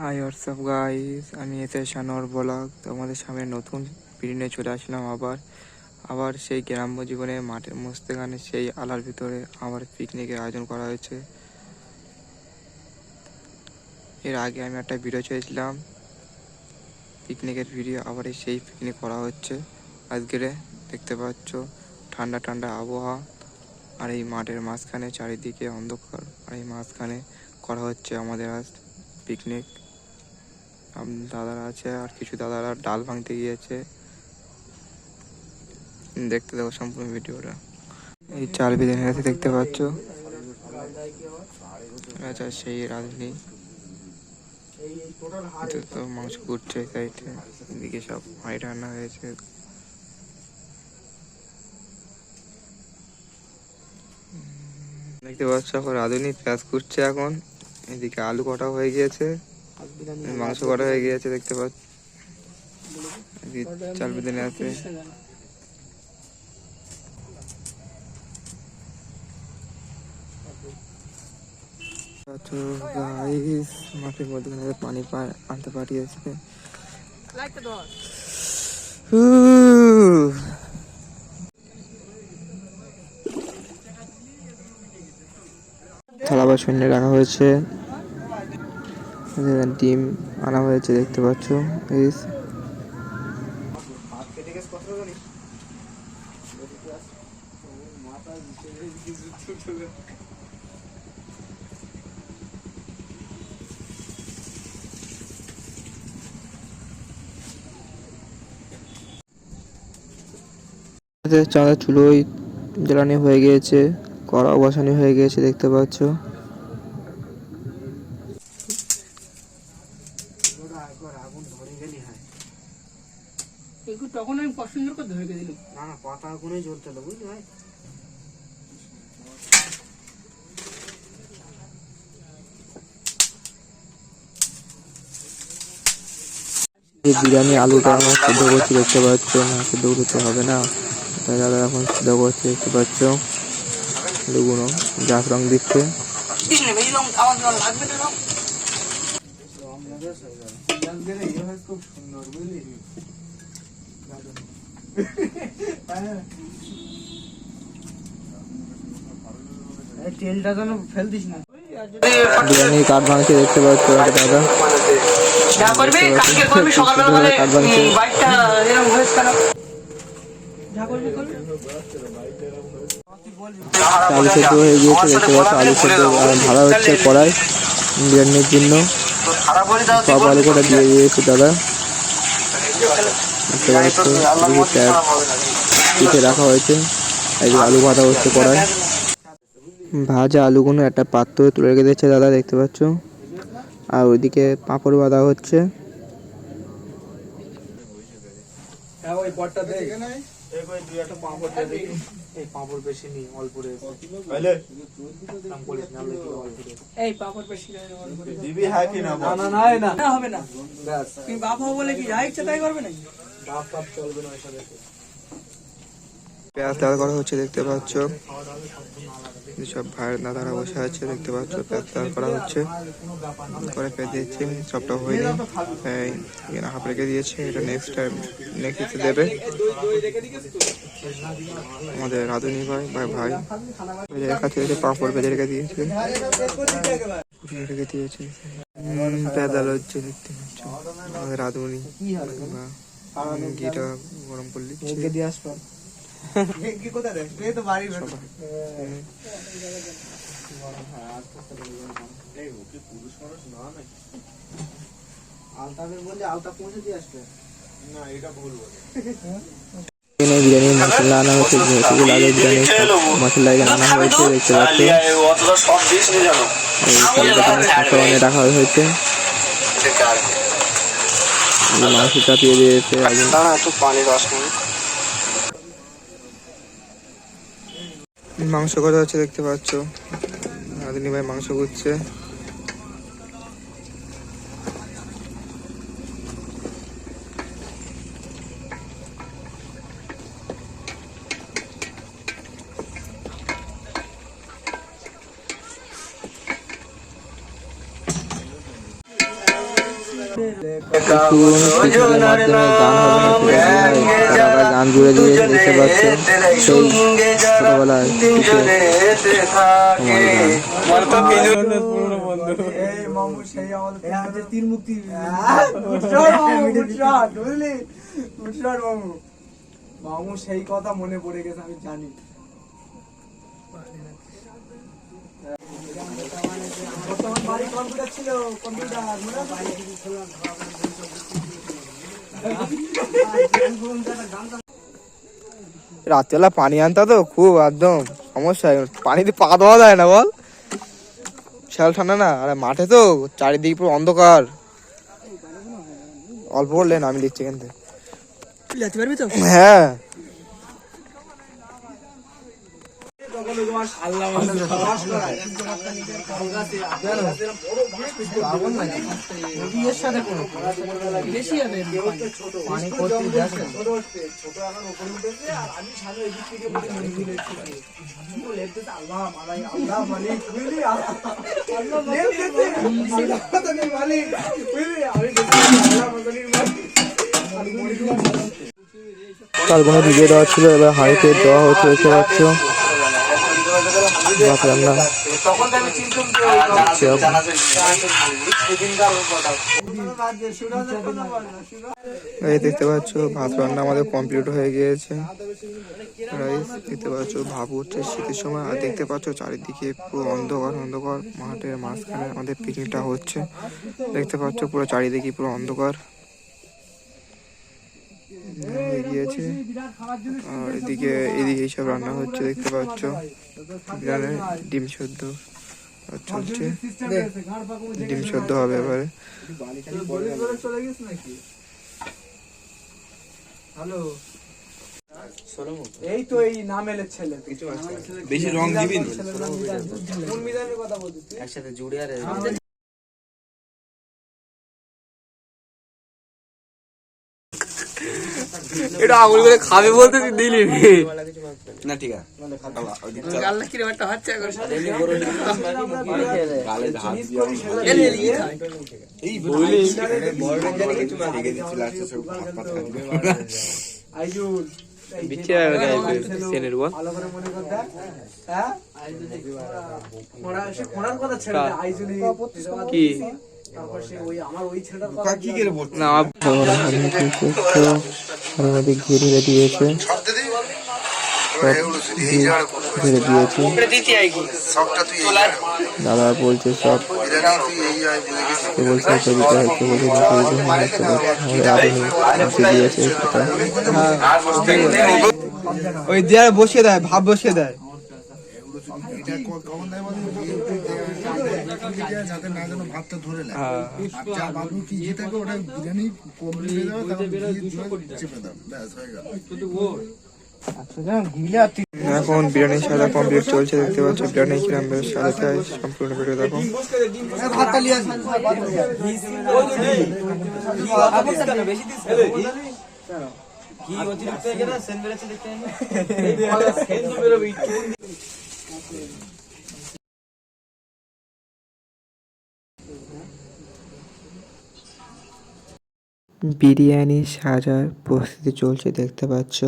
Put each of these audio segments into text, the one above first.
High WhatsApp guys আমি এতে শানোর blog. তোমাদের সামনে নতুন নিয়ে চলে আসলাম আবার। আবার সেই গ্রাম্য জীবনে মাঠের মস্তেখানে সেই আলার ভিতরে আবার পিকনিকের আয়োজন করা হয়েছে। এর আগে আমি একটা ভিডিও চেয়েছিলাম পিকনিকের ভিডিও আবার সেই পিকনিক করা হচ্ছে। আজকের দেখতে পাচ্ছ, ঠান্ডা ঠান্ডা আবহাওয়া আর এই মাঠের মাঝখানে চারিদিকে অন্ধকার। আর এই মাঝখানে করা হচ্ছে আমাদের আজ পিকনিক দাদারা আছে, আর কিছু দাদারা ডাল ভাঙতে গিয়েছে। দেখতে দেখো সম্পূর্ণ ভিডিওটা। এই চাল বেঁধে গেছে, দেখতে পাচ্ছ? আচ্ছা সেই রাঁধুনি। তো মাংস কুটছে সাইডে এদিকে সব হাঁড়ি রান্না হয়েছে। দেখতে পাচ্ছ, এখন রাঁধুনি পেঁয়াজ কুটছে এখন। এদিকে আলু কটা হয়ে গিয়েছে। মাংস কটা হয়ে গিয়েছে দেখতে পাচ্ছ। চাল নিয়ে আছে। আনতে। থালা বাসনে রাখা হয়েছে। ডিম আনা হয়েছে, দেখতে পাচ্ছ, এই চাঁদা চুলোই জ্বালানি হয়ে গিয়েছে কড়া বসানি হয়ে গিয়েছে, দেখতে পাচ্ছ একটু তখন আমি পছন্দ করে ধরে দিলাম না না পাতা গুলোই জ্বলতে হবে বুঝলি ভাই এই বিরিয়ানি আলুটা আমার সিদ্ধ করছি দেখতে পাচ্ছ না সিদ্ধ করতে হবে না। তাই দাদা এখন সিদ্ধ করছে দেখতে পাচ্ছ? আলুগুলো জাফ রং দিচ্ছে। তেলটা যেন না। বিরিয়ানি কাঠ ভাঙছে দেখতে পাচ্ছ দাদা। যা করবি কালকে করবি সকালবেলা বলে কাঠ ভাঙছে বাইকটা এরকম হয়েছে কেন? যা করবি করবি। আলু সেদ্ধ হয়ে গিয়েছে দেখতে পাচ্ছ আলু সেদ্ধ ভাড়া হচ্ছে কড়াই বিরিয়ানির জন্য। সব আলু কটা দিয়ে দিয়েছে দাদা। দেখতে পাচ্ছ পিঠে রাখা হয়েছে এদিকে আলু ভাজা হচ্ছে কড়াই। ভাজা আলুগুলো একটা পাত্রে তুলে রেখে দিচ্ছে দাদা দেখতে পাচ্ছ। আর ওইদিকে পাঁপড় বাঁধা হচ্ছে। হবে না। বাপ হব বলে কি যা ইচ্ছা তাই করবে নাকি? বাপ বাপ চলবে না পেঁয়াজ লাল করা হচ্ছে, দেখতে পাচ্ছ। সব ভাইয়ের দাদারা বসে আছে, দেখতে পাচ্ছ, পেঁয়াজ লাল করা হচ্ছে। করে পেঁয়াজ দিয়েছে, সবটা তাই এখানে হাফ রেখে দিয়েছে, এটা নেক্সট টাইম নেক্সট দেবে। আমাদের রাধুনি ভাই ভাই ভাই। দিয়েছে পাঁপড় বেঁধে রেখে দিয়েছে। হচ্ছে, দেখতে পাচ্ছ। আমাদের রাধুনি বা গরম করে দিচ্ছে দিয়ে আসব কি কোথায় দেখ এই তো বাড়ি আলতাবে বললে আলতা পৌঁছে দিয়ে আসবে ना এটা ভুল বলে এখানে বিরিয়ানি মশলা আনা হয়েছে যেগুলো আগে বিরিয়ানি মশলা এখানে আনা হয়েছে দেখতে পাচ্ছ অতটা সব দিস নি জানো এই চালটা সাঁতরানে রাখা হয়েছে মাংস চাপিয়ে দিয়েছে একটু পানি মাংস করা হচ্ছে দেখতে পাচ্ছ। আদিনী ভাই মাংস করছে গান গান জুড়ে দিয়ে দেখতে পাচ্ছ সেই ছোটবেলায় তিন মুক্তি মামু সেই কথা মনে পড়ে গেছে আমি জানি বর্তমান বাড়ি কম্পিউটার ছিল কম্পিউটার মনে আছে? রাত্রেবেলা পানি আনতা তো খুব একদম সমস্যা পানি পানিতে পা দেওয়া যায় না বল? শ্যাল ঠান্ডা না? আরে মাঠে তো চারিদিক পুরো অন্ধকার। অল্প করলেন আমি লিখছি এখান থেকে। যেতে পারবি তো? হ্যাঁ। দেখে কাল কোনো ভিডিও দেওয়া ছিল এবার হাড়িতে দেওয়া হচ্ছে দেখতে পাচ্ছ। ভাত রান্না এই দেখতে পাচ্ছ ভাত রান্না আমাদের কমপ্লিট হয়ে গিয়েছে। রাইস দেখতে পাচ্ছ ভাব হচ্ছে শীতের সময়। আর দেখতে পাচ্ছ চারিদিকে পুরো অন্ধকার অন্ধকার। মাঠের মাঝখানে আমাদের পিকনিকটা হচ্ছে। দেখতে পাচ্ছ পুরো চারিদিকে পুরো অন্ধকার। গিয়েছে। আর এদিকে এদিকে এইসব রান্না হচ্ছে দেখতে পাচ্ছ। বিরিয়ানি ডিম আর চলছে। ডিম সেদ্ধ হবে এবারে। হ্যালো। এই তো এই নামেলের ছেলে বেশি রং দিবি কথা বলছিস একসাথে জুড়ে আর এটা আঙুল করে খাবে বলতে তুই দিলি না ঠিক আছে। কি? না হয়ে। হ্যাঁ? আমাদের ঘিরে দিয়েছে। ঘিরে দিয়েছে। দাদা বলছে সব। কে বলছে কবিতা কে বলছে কবিতা হচ্ছে আমাদের আধুনিক দিয়েছে ওই দেয়ার বসিয়ে দেয় ভাব বসিয়ে দেয়। যাতে না যেন ভাতটা ধরে নেয় আর যা বাবু কি ঘি থাকে ওটা বিরিয়ানি কমপ্লিট হয়ে যাবে তারপর চেপে দাও ব্যাস হয়ে গেল এখন বিরিয়ানির সাদা কমপ্লিট চলছে দেখতে পাচ্ছ বিরিয়ানি কিরাম বেশ সাজাতে হয় সম্পূর্ণ ভিডিও দেখো বিরিয়ানি সাজার প্রস্তুতি চলছে দেখতে পাচ্ছ।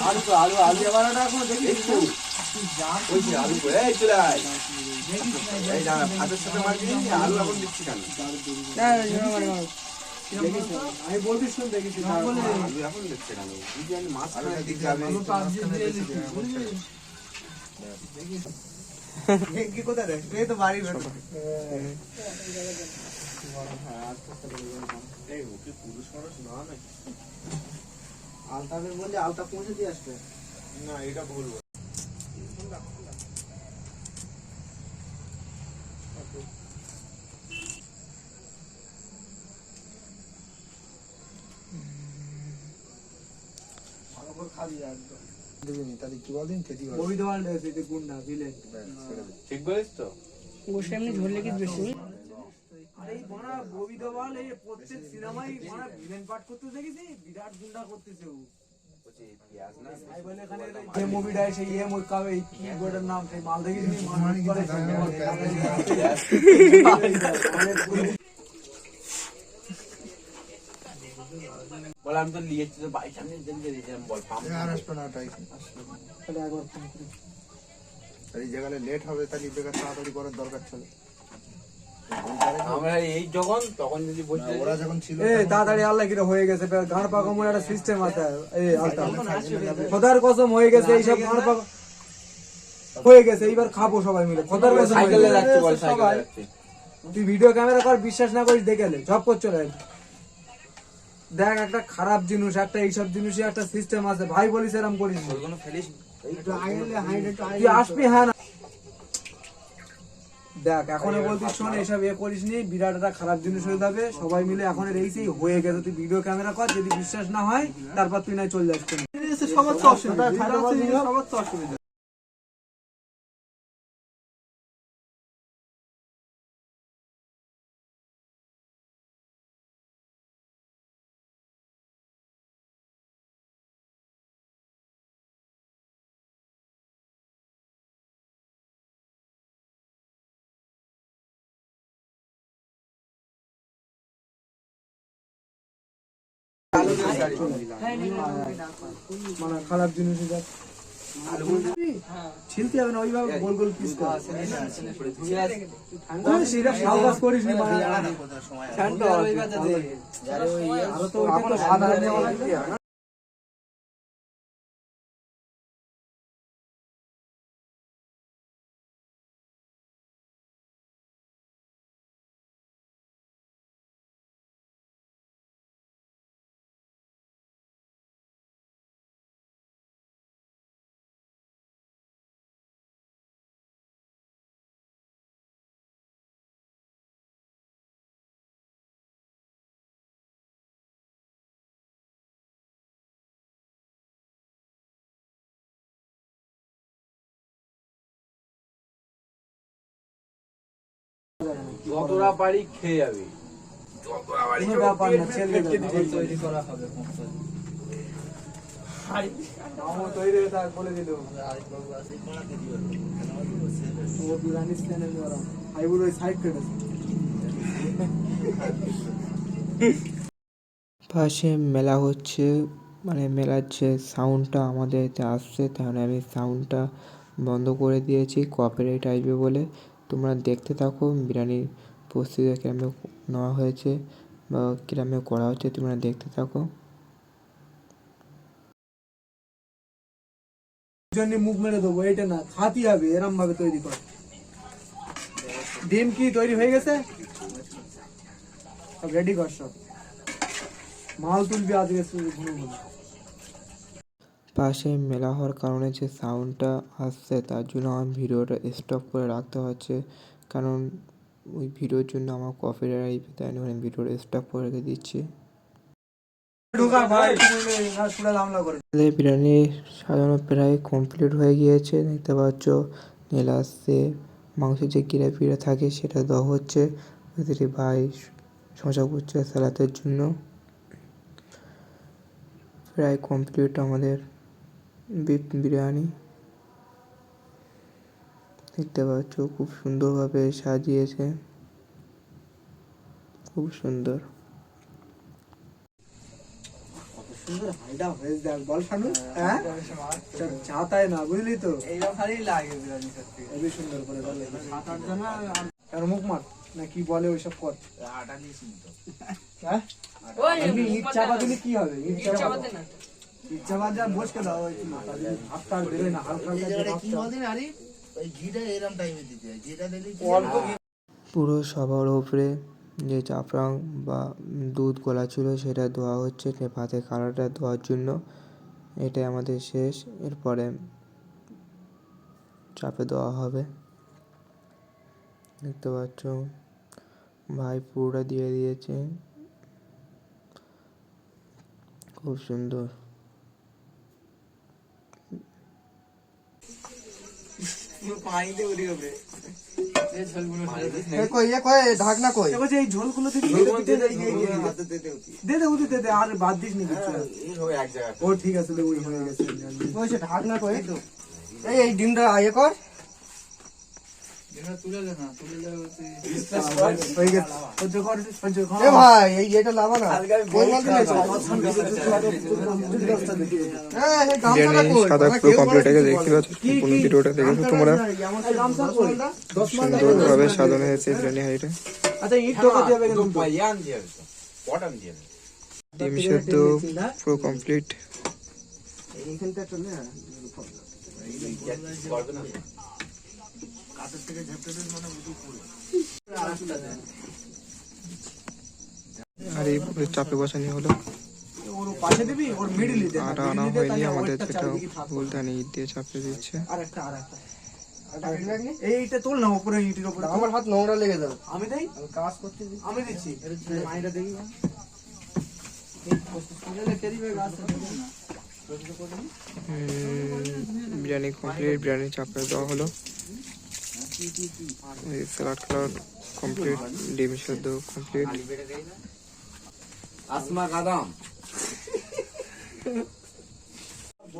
আর একটু দে আমি বলছি শুন দেখেছি কি কোথায় রে এই তো বাড়ির ভেতর আলতাফের বললে আলতা পৌঁছে দিয়ে আসবে না এটা ভুল ভালো করে খাবি একদম দিবি নি তাহলে কি বলদিন? খেতে পারবি ববি দেওয়াল রয়েছে যে গুন্ডা ভিলেন ঠিক বলিস তো? বসে এমনি ঝরলে কি বেশি ববি দেওয়াল এই প্রত্যেক সিনেমায় বানা ভিলেন পাঠ করতে দেখেছি বিরাট গুন্ডা করতেছে ও ইয়ে আমি তো নিয়েছি তো বাড়ির সামনে বল আসবে না একবার এই জায়গায় লেট হবে তাহলে তাড়াতাড়ি করার দরকার ছিল আমরা এই যখন তখন যদি বলছে ওরা যখন ছিল এ তাড়াতাড়ি আল্লাহ কিরে হয়ে গেছে গাঁড় পাকা মনে একটা সিস্টেম আছে এই আলতা। খোদার কসম হয়ে গেছে এইসব গাঁড় পাকা হয়ে গেছে এইবার খাব সবাই মিলে খোদার কসম সাইকেলে যাচ্ছে বল সাইকেলে তুই ভিডিও ক্যামেরা কর বিশ্বাস না করিস দেখে নে ঝপ দেখ একটা খারাপ জিনিস একটা এইসব জিনিসই একটা সিস্টেম আছে ভাই বলিস এরম করিস তুই আসবি হ্যাঁ না? দেখ এখন বলতে শোন এসব এ করিস নি বিরাট একটা খারাপ জিনিস হয়ে যাবে সবাই মিলে এখন এই সেই হয়ে গেছে তুই ভিডিও ক্যামেরা কর যদি বিশ্বাস না হয় তারপর তুই না চলে যাস। সবার তো অসুবিধা সবার তো অসুবিধা। মানে খারাপ জিনিস ছিলতে হবে না ওইভাবে গোল গোল পিস কর সেটা সাউকাস করিস নি মানে আরও তো যতটা পারি খেয়ে যাবে। কোনো ব্যাপার না ছেলে তৈরি করা হবে পাশে মেলা হচ্ছে মানে মেলার যে সাউন্ডটা আমাদের এতে আসছে তাহলে আমি সাউন্ডটা বন্ধ করে দিয়েছি কপিরাইট আসবে বলে। তোমরা দেখতে থাকো, বিরিয়ানির প্রস্তুতি কেমন নেওয়া হয়েছে বা কীরমে করা হচ্ছে, তোমরা দেখতে থাকো। জন্য মুখ মেরে দেবো এটা না খাতি হবে, এরম ভাবে তৈরি কর। ডিম কি তৈরি হয়ে গেছে? রেডি কর সব। মাল তুলবি আজকে ঘুরে ঘুরে পাশে মেলা হওয়ার কারণে যে সাউন্ডটা আসছে, তার জন্য আমার ভিডিওটা স্টপ করে রাখতে হচ্ছে। কারণ ওই ভিডিওর জন্য আমার কপিরাইট তাই আমি ভিডিওটা স্টপ করে রেখে দিচ্ছি। করে বিরিয়ানি সাজানো প্রায় কমপ্লিট হয়ে গিয়েছে। দেখতে পাচ্ছ নীল আসছে মাংসের যে গ্রেভিটা থাকে, সেটা দেওয়া হচ্ছে। ওদের ভাই শশা করছে সালাতের জন্য। প্রায় কমপ্লিট আমাদের বিফ বিরিয়ানি। দেখতে পাচ্ছ খুব সুন্দরভাবে সাজিয়েছে। খুব সুন্দর। মুখ মার না কি বলে ওইসব কর। হ্যাঁ? এমনি ইট চাপা দিলে কি হবে? ইট চাপা না ইট বসকে দাও ওই হাত টার বেরোয় না হালকা হালকা কি বলতে আরে? ওই ঘিটা এরম টাইমে দিতে হয় ঘিটা দিলে অল্প পুরো সবার উপরে যে জাফরান বা দুধ গোলা ছিল সেটা ধোয়া হচ্ছে ভাতে কালারটা ধোয়ার জন্য। এটাই আমাদের শেষ এরপরে চাপে দেওয়া হবে। দেখতে পাচ্ছ ভাই পুরোটা দিয়ে দিয়েছে। খুব সুন্দর। পানিতে উড়ি হবে ঢাকনা কই? বলছে এই ঝোলগুলো থেকে দে আর বাদ দিস নি ও ঠিক আছে ওই হয়ে গেছে। বলছে ঢাকনা কই? এই এই ডিমটা ইয়ে কর হয়ে গেছে সহ্য কর সহ্য কর এ ভাই এই এটা লাভা না। হ্যাঁ সাদা পুরো কমপ্লিট হয়ে গেছে দেখতে পাচ্ছ? সম্পূর্ণ ভিডিওটা দেখেছ তোমরা। সুন্দরভাবে সাজানো হয়েছে বিরিয়ানি আচ্ছা ইট কিন্তু। ডিম সেদ্ধ পুরো কমপ্লিট এইখানটা চলে আর এই পুরো চাপে বসানি হলো। ওর পাশে দিবি ওর মিডলে দে আর আনা হয়নি আমাদের যেটা ভুলদানি ইট দিয়ে চাপে দিচ্ছে। আর একটা আর একটা এইটা তোল না উপরে ইটের উপরে আমার হাত নোংরা লেগে যাবে। আমি দেই? কাজ করতে আমি দিচ্ছি। মাইটা দেখি। বিরিয়ানি কমপ্লিট বিরিয়ানি চাপে দেওয়া হলো। স্যালাড কালার কমপ্লিট ডিম সেদ্ধ কমপ্লিট আসমা কাদাম।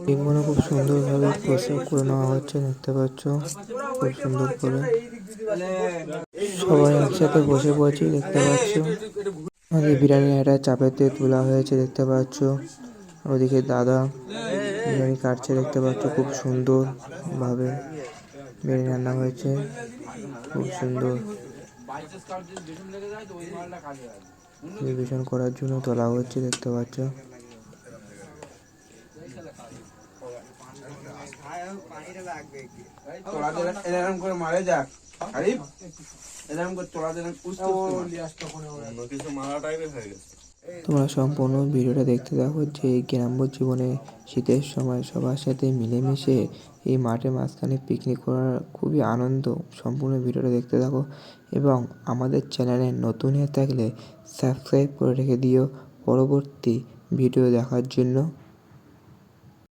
ডিমগুলো খুব সুন্দরভাবে কষে করে নেওয়া হচ্ছে দেখতে পাচ্ছ। খুব সুন্দর করে। সবাই একসাথে বসে পড়েছি দেখতে পাচ্ছ। আর এই বিরিয়ানি এটা চাপেতে তোলা হয়েছে দেখতে পাচ্ছ। ওদিকে দাদা বিরিয়ানি কাটছে দেখতে পাচ্ছ খুব সুন্দর ভাবে বিরিয়ানি রান্না হয়েছে। খুব সুন্দর পরিবেশন করার জন্য তোলা হচ্ছে দেখতে পাচ্ছ। করে মারে যাক। তোমরা সম্পূর্ণ ভিডিওটা দেখতে থাকো যে গ্রাম্য জীবনে শীতের সময় সবার সাথে মিলেমিশে এই মাঠের মাঝখানে পিকনিক করার খুবই আনন্দ। সম্পূর্ণ ভিডিওটা দেখতে থাকো এবং আমাদের চ্যানেলে নতুন হয়ে থাকলে সাবস্ক্রাইব করে রেখে দিও। পরবর্তী ভিডিও দেখার জন্য